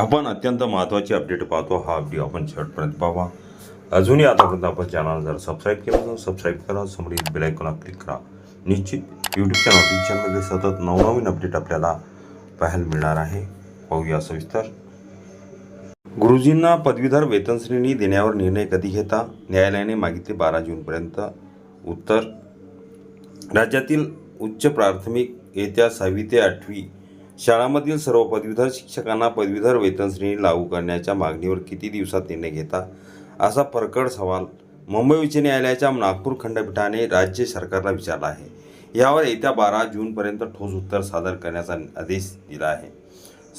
आपण अत्यंत महत्त्वाची अपडेट पाहतो. हा व्हिडिओ आपण शेवटपर्यंत पाहा अजूनही आतापर्यंत आपण चॅनल जर सबस्क्राईब केलं तर सबस्क्राईब करा. समोरील बेलायकॉनला क्लिक करा. निश्चित यूट्यूबच्या चॅनलमध्ये सतत नवनवीन अपडेट आपल्याला पाहायला मिळणार आहे. पाहूया सविस्तर गुरुजींना पदवीधर वेतन श्रेणी देण्यावर निर्णय कधी घेता? न्यायालयाने मागितले बारा जूनपर्यंत. उत्तर. राज्यातील उच्च प्राथमिक येत्या सहावी ते आठवी शाळांमधील सर्व पदवीधर शिक्षकांना पदवीधर वेतन श्रेणी लागू करण्याच्या मागणीवर किती दिवसात निर्णय घेता? असा परकड सवाल मुंबई उच्च न्यायालयाच्या नागपूर खंडपीठाने राज्य सरकारला विचारला आहे. यावर येत्या बारा जूनपर्यंत ठोस उत्तर सादर करण्याचा आदेश दिला आहे.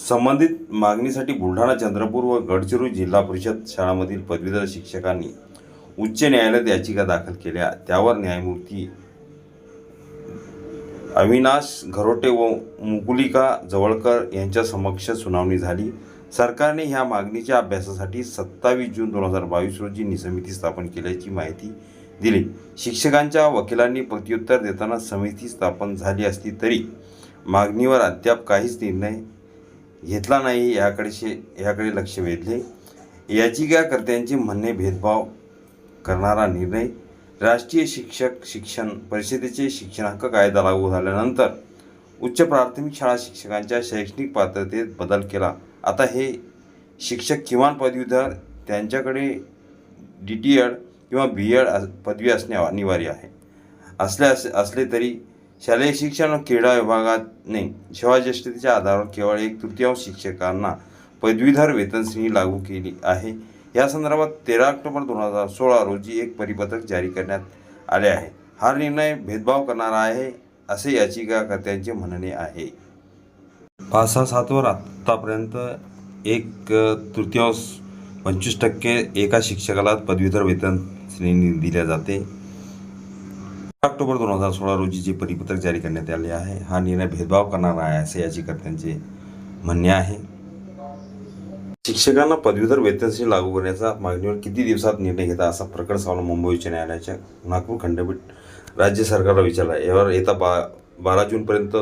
संबंधित मागणीसाठी बुलढाणा चंद्रपूर व गडचिरोली जिल्हा परिषद शाळांमधील पदवीधर शिक्षकांनी उच्च न्यायालयात याचिका दाखल केल्या. त्यावर न्यायमूर्ती अविनाश घरोटे व मुकुलिका जवळकर यांच्या समक्ष सुनावणी झाली. सरकारने ह्या मागणीच्या अभ्यासासाठी सत्तावीस जून दोन हजार बावीस रोजी नि- समिती स्थापन केल्याची माहिती दिली. शिक्षकांच्या वकिलांनी प्रत्युत्तर देताना समिती स्थापन झाली असली तरी मागणीवर अद्याप काहीच निर्णय घेतला नाही याकडे शे याकडे लक्ष वेधले. याचिकाकर्त्यांचे म्हणणे भेदभाव करणारा निर्णय राष्ट्रीय शिक्षक शिक्षण परिषदेचे शिक्षण हक्क कायदा लागू झाल्यानंतर उच्च प्राथमिक शाळा शिक्षकांच्या शैक्षणिक पात्रतेत बदल केला. आता हे शिक्षक किमान पदवीधर त्यांच्याकडे डी टी एड किंवा बी एड पदवी असणे अनिवार्य आहे. असल्यास असले तरी शालेय शिक्षण व क्रीडा विभागाने सेवाज्येष्ठतेच्या आधारावर केवळ एक तृतीयांश शिक्षकांना पदवीधर वेतन श्रेणी लागू केली आहे. या संदर्भात तेरा ऑक्टोबर दोन हजार सोळा रोजी एक परिपत्रक जारी करण्यात आले आहे. हा निर्णय भेदभाव करणारा आहे असे याचिकाकर्त्यांचे म्हणणे आहे. पाच सहा सातवर आत्तापर्यंत एक तृतीयांश पंचवीस टक्के एका शिक्षकाला पदवीधर वेतन श्रेणी दिल्या जाते. ऑक्टोबर दोन हजार सोळा रोजी जे परिपत्रक जारी करण्यात आले आहे हा निर्णय भेदभाव करणारा आहे असे याचिकाकर्त्यांचे म्हणणे आहे. शिक्षकांना पदवीधर वेतनशी लागू करण्याचा मागणीवर किती दिवसात निर्णय घेता असा प्रकट सवाल मुंबई उच्च न्यायालयाच्या नागपूर खंडपीठ राज्य सरकारला विचारला आहे. यावर येत्या बा बारा जूनपर्यंत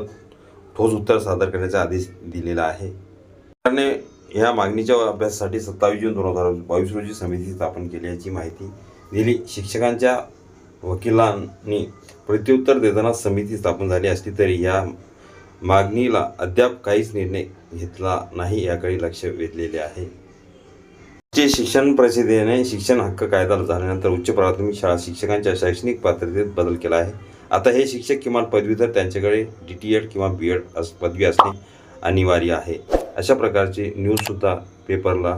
ठोस उत्तर सादर करण्याचा आदेश दिलेला आहे सरकारने या मागणीच्या अभ्यासासाठी सत्तावीस जून दोन हजार बावीस रोजी समिती स्थापन केल्याची माहिती दिली शिक्षकांच्या वकिलांनी प्रत्युत्तर देताना समिती स्थापन झाली असली तरी या मागणीला अद्याप काहीच निर्णय घेतला नाही याकडे लक्ष वेधलेले आहे. जे शिक्षण परिषदेने शिक्षण हक्क कायदा झाल्यानंतर उच्च प्राथमिक शाळा शिक्षकांच्या शैक्षणिक पात्रतेत बदल केला आहे. आता हे शिक्षक किमान पदवीधर त्यांच्याकडे डी टी एड किंवा बी एड अस पदवी असणे अनिवार्य आहे. अशा प्रकारची न्यूजसुद्धा पेपरला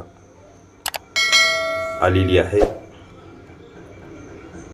आलेली आहे.